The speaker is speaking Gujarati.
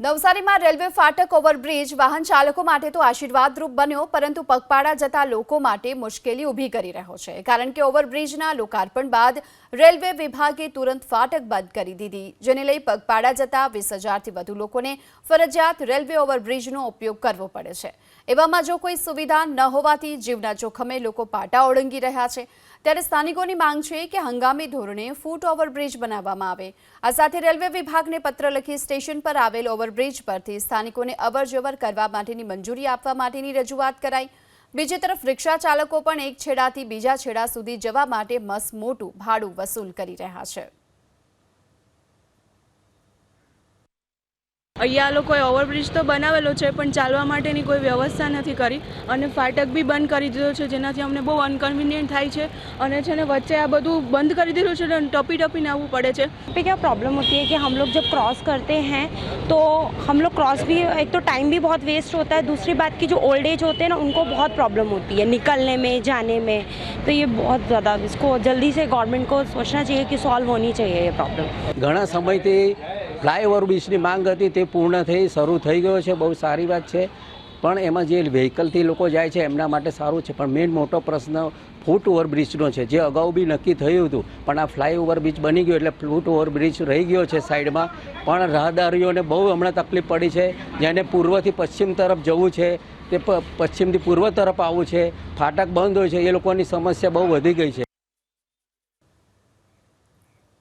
નવસારીમાં રેલવે ફાટક ઓવરબ્રિજ વાહન ચાલકો માટે તો આશીર્વાદરૂપ બન્યો, પરંતુ પગપાળા જતા લોકો માટે મુશ્કેલી ઊભી કરી રહ્યો છે, કારણ કે ઓવરબ્રિજના લોકાર્પણ બાદ રેલવે વિભાગે તુરંત ફાટક બંધ કરી દીધી, જેને લઈ પગપાળા જતા વીસ હજારથી વધુ લોકોને ફરજિયાત રેલવે ઓવરબ્રિજનો ઉપયોગ કરવો પડે છે. એવામાં જો કોઈ સુવિધા ન હોવાથી જીવના જોખમે લોકો પાટા ઓળંગી રહ્યા છે. ત્યારે સ્થાનિકોની માંગ છે કે હંગામી ધોરણે ફૂટ ઓવરબ્રિજ બનાવવામાં આવે. આ સાથે રેલવે વિભાગને પત્ર લખી સ્ટેશન પર આવેલ ઓવરબ્રિજ પરથી સ્થાનિકોને અવરજવર કરવા માટેની મંજૂરી આપવા માટેની રજૂઆત કરાઈ. બીજી તરફ રિક્ષા ચાલકો પણ એક છેડાથી બીજા છેડા સુધી જવા માટે મસ મોટું ભાડું વસૂલ કરી રહ્યા છે. અહીંયા આ લોકોએ ઓવરબ્રિજ તો બનાવેલો છે પણ ચાલવા માટેની કોઈ વ્યવસ્થા નથી કરી અને ફાટક બી બંધ કરી દીધો છે જેનાથી અમને બહુ અનકન્વિનિયન્ટ થાય છે અને છે ને વચ્ચે આ બધું બંધ કરી દીધું છે અને ટપી ટપીને આવવું પડે છે पे क्या प्रॉब्लम होती है कि हम लोग जब क्रॉस करते हैं तो हम लोग क्रॉस भी एक तो टाइम भी बहुत वेस्ट होता है दूसरी बात की जो ओल्ड एज होते हैं ना उनको बहुत प्रॉब्लम होती है निकलने में जाने में तो ये बहुत ज़्यादा इसको जल्दी से गवर्नमेंट को सोचना चाहिए कि सॉल्व होनी चाहिए ये प्रॉब्लम ઘણા સમયથી ફ્લાયઓવર બ્રિજની માંગ હતી તે પૂર્ણ થઈ, શરૂ થઈ ગયો છે, બહુ સારી વાત છે. પણ એમાં જે વ્હીકલથી લોકો જાય છે, એમના માટે સારું છે. પણ મેઇન મોટો પ્રશ્ન ફૂટ ઓવરબ્રિજનો છે. જે અગાઉ બી નક્કી થયું હતું, પણ આ ફ્લાયઓવર બ્રિજ બની ગયો એટલે ફૂટ ઓવરબ્રિજ રહી ગયો છે સાઈડમાં. પણ રાહદારીઓને બહુ હમણાં તકલીફ પડી છે. જેને પૂર્વથી પશ્ચિમ તરફ જવું છે, તે પશ્ચિમથી પૂર્વ તરફ આવવું છે. ફાટક બંધ હોય છે, એ લોકોની સમસ્યા બહુ વધી ગઈ છે.